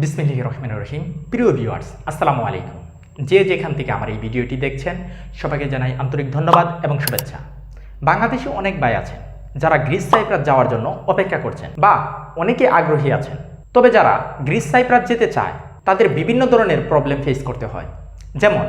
বিসমিল্লাহ রহমান রহিম। প্রিয় ভিউয়ার্স আসসালামু আলাইকুম। যে যেখান থেকে আমার এই ভিডিওটি দেখছেন, সবাইকে জানাই আন্তরিক ধন্যবাদ এবং শুভেচ্ছা। বাংলাদেশে অনেক ভাই আছেন, যারা গ্রিস সাইপ্রাস যাওয়ার জন্য অপেক্ষা করছেন বা অনেকে আগ্রহী আছেন। তবে যারা গ্রিস সাইপ্রাস যেতে চায়, তাদের বিভিন্ন ধরনের প্রবলেম ফেস করতে হয়। যেমন,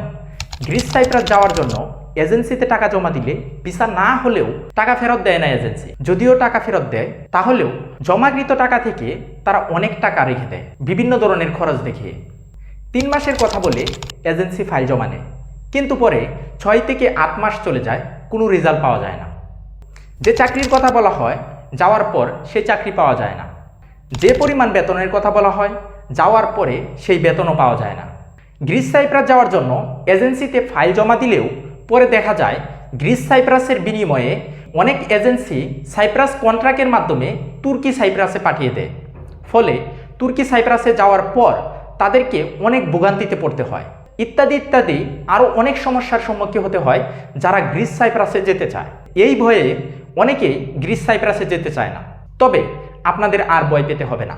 গ্রিস সাইপ্রাস যাওয়ার জন্য এজেন্সিতে টাকা জমা দিলে ভিসা না হলেও টাকা ফেরত দেয় না এজেন্সি। যদিও টাকা ফেরত দেয়, তাহলেও জমাকৃত টাকা থেকে তারা অনেক টাকা রেখে দেয়, বিভিন্ন ধরনের খরচ দেখিয়ে। তিন মাসের কথা বলে এজেন্সি ফাইল জমা নেয়, কিন্তু পরে ছয় থেকে আট মাস চলে যায়, কোনো রেজাল্ট পাওয়া যায় না। যে চাকরির কথা বলা হয়, যাওয়ার পর সে চাকরি পাওয়া যায় না। যে পরিমাণ বেতনের কথা বলা হয়, যাওয়ার পরে সেই বেতনও পাওয়া যায় না। গ্রিস সাইপ্রাস যাওয়ার জন্য এজেন্সিতে ফাইল জমা দিলেও পরে দেখা যায়, গ্রিস সাইপ্রাসের বিনিময়ে অনেক এজেন্সি সাইপ্রাস কন্ট্রাক্টের মাধ্যমে তুর্কি সাইপ্রাসে পাঠিয়ে দেয়। ফলে তুর্কি সাইপ্রাসে যাওয়ার পর তাদেরকে অনেক ভোগান্তিতে পড়তে হয়। ইত্যাদি ইত্যাদি আরও অনেক সমস্যার সম্মুখীন হতে হয় যারা গ্রিস সাইপ্রাসে যেতে চায়। এই ভয়ে অনেকেই গ্রিস সাইপ্রাসে যেতে চায় না। তবে আপনাদের আর ভয় পেতে হবে না।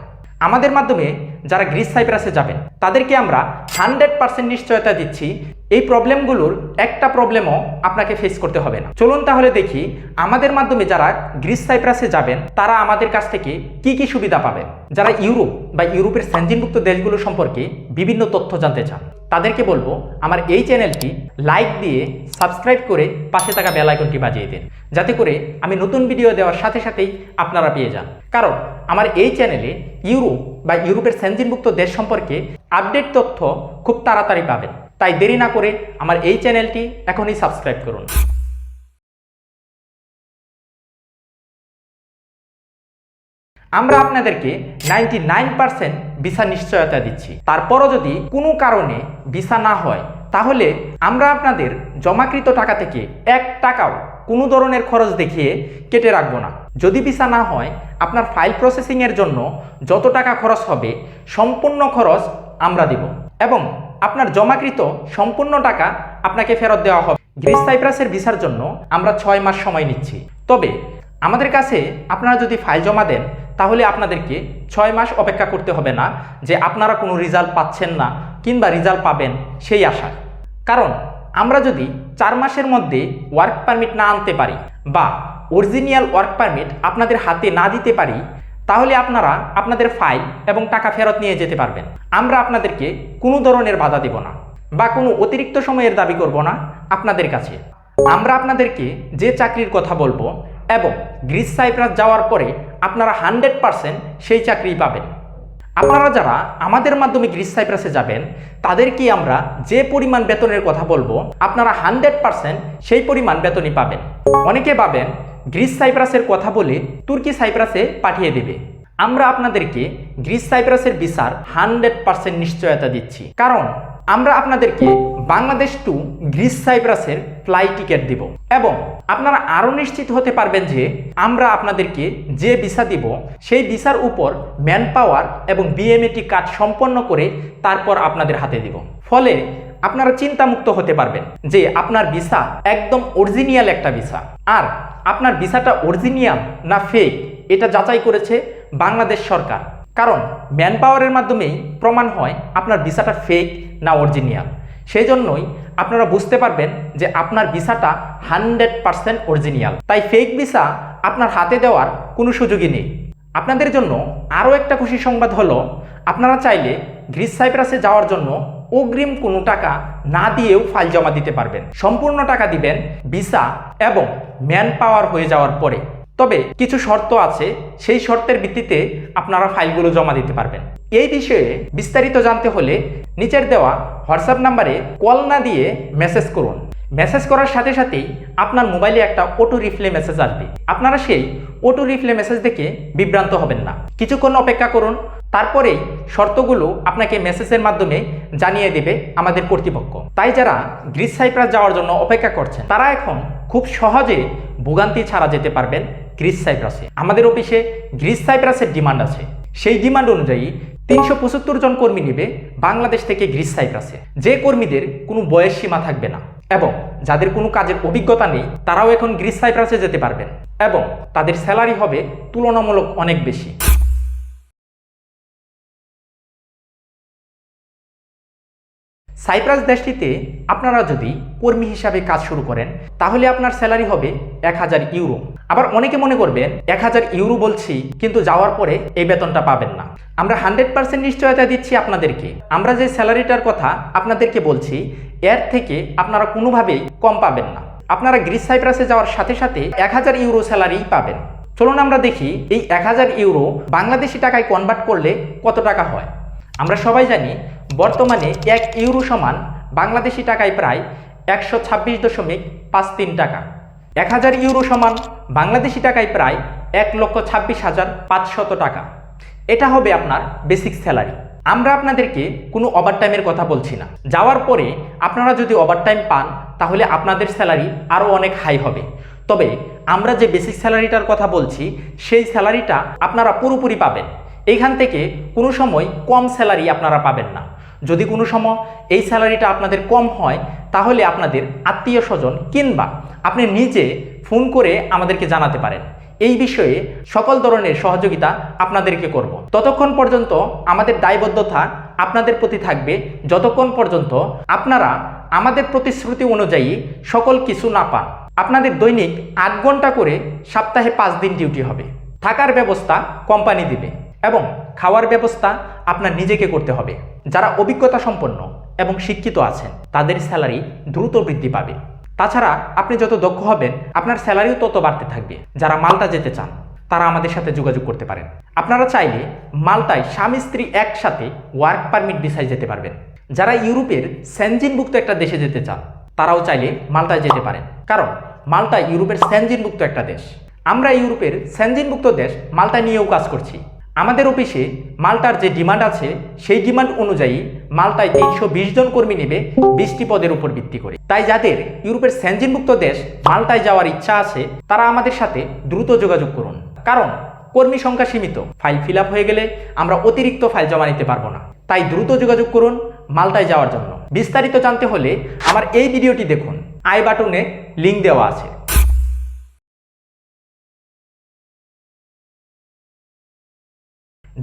আমাদের মাধ্যমে যারা গ্রিস সাইপ্রাসে যাবেন, তাদেরকে আমরা হান্ড্রেড পার্সেন্ট নিশ্চয়তা দিচ্ছি এই প্রবলেমগুলোর একটা প্রবলেমও আপনাকে ফেস করতে হবে না। চলুন তাহলে দেখি, আমাদের মাধ্যমে যারা গ্রিস সাইপ্রাসে যাবেন, তারা আমাদের কাছ থেকে কি কি সুবিধা পাবেন? যারা ইউরোপ বা ইউরোপের স্যাঞ্জিনভুক্ত দেশগুলো সম্পর্কে বিভিন্ন তথ্য জানতে চান, তাদেরকে বলব, আমার এই চ্যানেলটি লাইক দিয়ে সাবস্ক্রাইব করে পাশে থাকা বেল আইকনটি বাজিয়ে দিন। যাতে করে আমি নতুন ভিডিও দেওয়ার সাথে সাথেই আপনারা পেয়ে যান। কারণ, আমার এই চ্যানেলে ইউরোপ বা ইউরোপের স্যাঞ্জিনভুক্ত দেশ সম্পর্কে আপডেট তথ্য খুব তাড়াতাড়ি পাবেন। তাই দেরি না করে আমার এই চ্যানেলটি এখনই সাবস্ক্রাইব করুন। আমরা আপনাদেরকে নাইনটি নাইন পার্সেন্ট ভিসা নিশ্চয়তা দিচ্ছি। তারপরও যদি কোনো কারণে ভিসা না হয়, তাহলে আমরা আপনাদের জমাকৃত টাকা থেকে এক টাকাও কোনো ধরনের খরচ দেখিয়ে কেটে রাখব না। যদি ভিসা না হয়, আপনার ফাইল প্রসেসিংয়ের জন্য যত টাকা খরচ হবে, সম্পূর্ণ খরচ আমরা দিব। এবং আপনার জমাকৃত সম্পূর্ণ টাকা আপনাকে ফেরত দেওয়া হবে। গ্রিস সাইপ্রাসের ভিসার জন্য আমরা ছয় মাস সময় নিচ্ছি। তবে আমাদের কাছে আপনারা যদি ফাইল জমা দেন, তাহলে আপনাদেরকে ছয় মাস অপেক্ষা করতে হবে না যে আপনারা কোনো রেজাল্ট পাচ্ছেন না কিংবা রেজাল্ট পাবেন সেই আশায়। কারণ আমরা যদি চার মাসের মধ্যে ওয়ার্ক পারমিট না আনতে পারি বা অরিজিনিয়াল ওয়ার্ক পারমিট আপনাদের হাতে না দিতে পারি তাহলে আপনারা আপনাদের ফাইল এবং টাকা ফেরত নিয়ে যেতে পারবেন। আমরা আপনাদেরকে কোনো ধরনের বাধা দেব না বা কোনো অতিরিক্ত সময়ের দাবি করব না আপনাদের কাছে। আমরা আপনাদেরকে যে চাকরির কথা বলব এবং গ্রিস সাইপ্রাস যাওয়ার পরে আপনারা হান্ড্রেড পারসেন্ট সেই চাকরি পাবেন। আপনারা যারা আমাদের মাধ্যমে গ্রিস সাইপ্রাসে যাবেন, তাদেরকে আমরা যে পরিমাণ বেতনের কথা বলব, আপনারা হান্ড্রেড পারসেন্ট সেই পরিমাণ বেতনই পাবেন। অনেকে পাবেন গ্রিস সাইপ্রাসের কথা বলে তুর্কি সাইপ্রাসে পাঠিয়ে দেবে। আমরা আপনাদেরকে গ্রিস সাইপ্রাসের বিচার হান্ড্রেড পারসেন্ট নিশ্চয়তা দিচ্ছি। কারণ আমরা আপনাদেরকে বাংলাদেশ টু গ্রিস সাইপ্রাসের ফ্লাই টিকিট দিব। এবং আপনারা আরও নিশ্চিত হতে পারবেন যে আমরা আপনাদেরকে যে ভিসা দিব, সেই ভিসার উপর ম্যান পাওয়ার এবং বিএমএটি কাজ সম্পন্ন করে তারপর আপনাদের হাতে দিব। ফলে আপনারা চিন্তামুক্ত হতে পারবেন যে আপনার ভিসা একদম অরিজিনিয়াল একটা ভিসা। আর আপনার ভিসাটা অরিজিনাল না ফেক এটা যাচাই করেছে বাংলাদেশ সরকার। কারণ ম্যান পাওয়ারের মাধ্যমেই প্রমাণ হয় আপনার ভিসাটা ফেক না অরিজিনাল সেই জন্যই আপনারা বুঝতে পারবেন যে আপনার ভিসাটা হান্ড্রেড পারসেন্ট অরিজিনিয়াল তাই ফেক ভিসা আপনার হাতে দেওয়ার কোনো সুযোগই নেই। আপনাদের জন্য আরও একটা খুশি সংবাদ হলো, আপনারা চাইলে গ্রিস সাইপ্রাসে যাওয়ার জন্য অগ্রিম কোনো টাকা না দিয়েও ফাইল জমা দিতে পারবেন। সম্পূর্ণ টাকা দিবেন ভিসা এবং ম্যান পাওয়ার হয়ে যাওয়ার পরে। তবে কিছু শর্ত আছে, সেই শর্তের ভিত্তিতে আপনারা ফাইলগুলো জমা দিতে পারবেন। এই বিষয়ে বিস্তারিত জানতে হলে নিচের দেওয়া হোয়াটসঅ্যাপ নাম্বারে কল না দিয়ে মেসেজ করুন। মেসেজ করার সাথে সাথেই আপনার মোবাইলে একটা অটো রিপ্লে মেসেজ আসবে। আপনারা সেই অটো রিপ্লে মেসেজ দেখে বিভ্রান্ত হবেন না। কিছুক্ষণ অপেক্ষা করুন, তারপরেই শর্তগুলো আপনাকে মেসেজের মাধ্যমে জানিয়ে দেবে আমাদের কর্তৃপক্ষ। তাই যারা গ্রিস সাইপ্রাস যাওয়ার জন্য অপেক্ষা করছেন, তারা এখন খুব সহজে ভোগান্তি ছাড়া যেতে পারবেন গ্রিস সাইপ্রাসে আমাদের অফিসে গ্রিস সাইপ্রাসের ডিমান্ড আছে। সেই ডিমান্ড অনুযায়ী তিনশো পঁচাত্তর জন কর্মী নেবে বাংলাদেশ থেকে গ্রিস সাইপ্রাসে যে কর্মীদের কোনো বয়স সীমা থাকবে না। এবং যাদের কোনো কাজের অভিজ্ঞতা নেই, তারাও এখন গ্রিস সাইপ্রাসে যেতে পারবেন এবং তাদের স্যালারি হবে তুলনামূলক অনেক বেশি। সাইপ্রাস দেশটিতে আপনারা যদি কর্মী হিসাবে কাজ শুরু করেন, তাহলে আপনার স্যালারি হবে এক হাজার ইউরো। আবার অনেকে মনে করবেন, এক হাজার ইউরো বলছি, কিন্তু যাওয়ার পরে এই বেতনটা পাবেন না। আমরা হান্ড্রেড পার্সেন্ট নিশ্চয়তা দিচ্ছি আপনাদেরকে। আমরা যে স্যালারিটার কথা আপনাদেরকে বলছি, এর থেকে আপনারা কোনোভাবেই কম পাবেন না। আপনারা গ্রিস সাইপ্রাসে যাওয়ার সাথে সাথে এক হাজার ইউরো স্যালারি পাবেন। চলুন আমরা দেখি, এই এক হাজার ইউরো বাংলাদেশি টাকায় কনভার্ট করলে কত টাকা হয়? আমরা সবাই জানি বর্তমানে এক ইউরো সমান বাংলাদেশি টাকায় প্রায় একশো ছাব্বিশ দশমিক পাঁচ তিন টাকা। এক হাজার ইউরো সমান বাংলাদেশি টাকায় প্রায় এক লক্ষ ছাব্বিশ হাজার পাঁচশত টাকা। এটা হবে আপনার বেসিক স্যালারি আমরা আপনাদেরকে কোনো ওভারটাইমের কথা বলছি না। যাওয়ার পরে আপনারা যদি ওভারটাইম পান, তাহলে আপনাদের স্যালারি আরও অনেক হাই হবে। তবে আমরা যে বেসিক স্যালারিটার কথা বলছি, সেই স্যালারিটা আপনারা পুরোপুরি পাবেন। এইখান থেকে কোনো সময় কম স্যালারি আপনারা পাবেন না। যদি কোনো সময় এই স্যালারিটা আপনাদের কম হয়, তাহলে আপনাদের আত্মীয় স্বজন কিংবা আপনি নিজে ফোন করে আমাদেরকে জানাতে পারেন। এই বিষয়ে সকল ধরনের সহযোগিতা আপনাদেরকে করব। ততক্ষণ পর্যন্ত আমাদের দায়বদ্ধতা আপনাদের প্রতি থাকবে। যতক্ষণ পর্যন্ত আপনারা আমাদের প্রতিশ্রুতি অনুযায়ী সকল কিছু না পান, আপনাদের দৈনিক আট ঘণ্টা করে সপ্তাহে পাঁচ দিন ডিউটি হবে। থাকার ব্যবস্থা কোম্পানি দিবে এবং খাওয়ার ব্যবস্থা আপনার নিজেকে করতে হবে। যারা অভিজ্ঞতা সম্পন্ন এবং শিক্ষিত আছেন, তাদের স্যালারি দ্রুত বৃদ্ধি পাবে। তাছাড়া আপনি যত দক্ষ হবেন, আপনার স্যালারিও তত বাড়তে থাকবে। যারা মালটা যেতে চান, তারা আমাদের সাথে যোগাযোগ করতে পারেন। আপনারা চাইলে মালটায় স্বামী স্ত্রী একসাথে ওয়ার্ক পারমিট ভিসায় যেতে পারবেন। যারা ইউরোপের সেনজিনভুক্ত একটা দেশে যেতে চান, তারাও চাইলে মালটায় যেতে পারেন। কারণ, মালটা ইউরোপের সেনজিনভুক্ত একটা দেশ। আমরা ইউরোপের সেনজিনভুক্ত দেশ মালটা নিয়েও কাজ করছি। আমাদের অফিসে মালটার যে ডিমান্ড আছে, সেই ডিমান্ড অনুযায়ী মালটায় তিনশো বিশ জন কর্মী নেবে বিশটি পদের উপর ভিত্তি করে। তাই যাদের ইউরোপের সেনজিনভুক্ত দেশ মালটায় যাওয়ার ইচ্ছা আছে, তারা আমাদের সাথে দ্রুত যোগাযোগ করুন। কারণ কর্মী সংখ্যা সীমিত। ফাইল ফিল হয়ে গেলে আমরা অতিরিক্ত ফাইল জমা নিতে পারব না। তাই দ্রুত যোগাযোগ করুন মালটায় যাওয়ার জন্য। বিস্তারিত জানতে হলে আমার এই ভিডিওটি দেখুন। আই বাটনে লিঙ্ক দেওয়া আছে।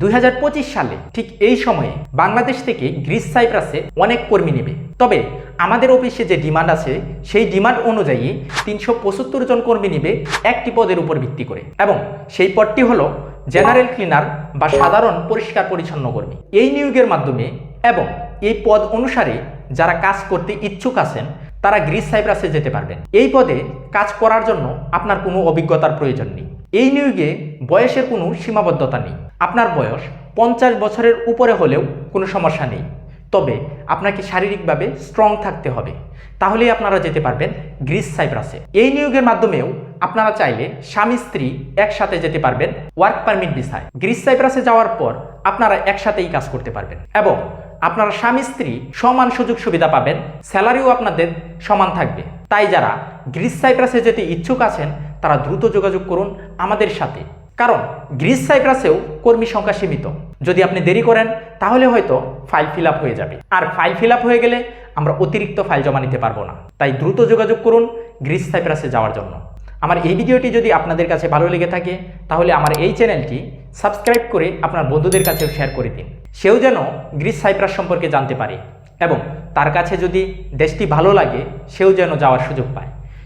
দুই হাজার পঁচিশ সালে ঠিক এই সময়ে বাংলাদেশ থেকে গ্রিস সাইপ্রাসে অনেক কর্মী নেবে। তবে আমাদের অফিসে যে ডিমান্ড আছে, সেই ডিমান্ড অনুযায়ী তিনশো পঁচাত্তর জন কর্মী নেবে একটি পদের উপর ভিত্তি করে। এবং সেই পদটি হলো জেনারেল ক্লিনার বা সাধারণ পরিষ্কার পরিচ্ছন্ন কর্মী। এই নিয়োগের মাধ্যমে এবং এই পদ অনুসারে যারা কাজ করতে ইচ্ছুক আছেন, তারা গ্রিস সাইপ্রাসে যেতে পারবেন। এই পদে কাজ করার জন্য আপনার কোনো অভিজ্ঞতার প্রয়োজন নেই। এই নিয়োগে বয়সের কোনো সীমাবদ্ধতা নেই। আপনার বয়স পঞ্চাশ বছরের উপরে হলেও কোনো সমস্যা নেই। তবে আপনাকে শারীরিকভাবে স্ট্রং থাকতে হবে। তাহলেই আপনারা যেতে পারবেন গ্রিস সাইপ্রাসে। এই নিয়োগের মাধ্যমেও আপনারা চাইলে স্বামী স্ত্রী একসাথে যেতে পারবেন ওয়ার্ক পারমিট ভিসায় গ্রিস সাইপ্রাসে যাওয়ার পর আপনারা একসাথেই কাজ করতে পারবেন এবং আপনারা স্বামী স্ত্রী সমান সুযোগ সুবিধা পাবেন। স্যালারিও আপনাদের সমান থাকবে। তাই যারা গ্রিস সাইপ্রাসে যেতে ইচ্ছুক আছেন, তারা দ্রুত যোগাযোগ করুন আমাদের সাথে। কারণ, গ্রিস সাইপ্রাসেও কর্মী সংখ্যা সীমিত। যদি আপনি দেরি করেন, তাহলে হয়তো ফাইল ফিল হয়ে যাবে। আর ফাইল ফিল হয়ে গেলে আমরা অতিরিক্ত ফাইল জমা নিতে পারব না। তাই দ্রুত যোগাযোগ করুন গ্রিস সাইপ্রাসে যাওয়ার জন্য। আমার এই ভিডিওটি যদি আপনাদের কাছে ভালো লেগে থাকে, তাহলে আমার এই চ্যানেলটি সাবস্ক্রাইব করে আপনার বন্ধুদের কাছেও শেয়ার করে দিন। সেও যেন গ্রিস সাইপ্রাস সম্পর্কে জানতে পারে এবং তার কাছে যদি দেশটি ভালো লাগে, সেও যেন যাওয়ার সুযোগ পায়।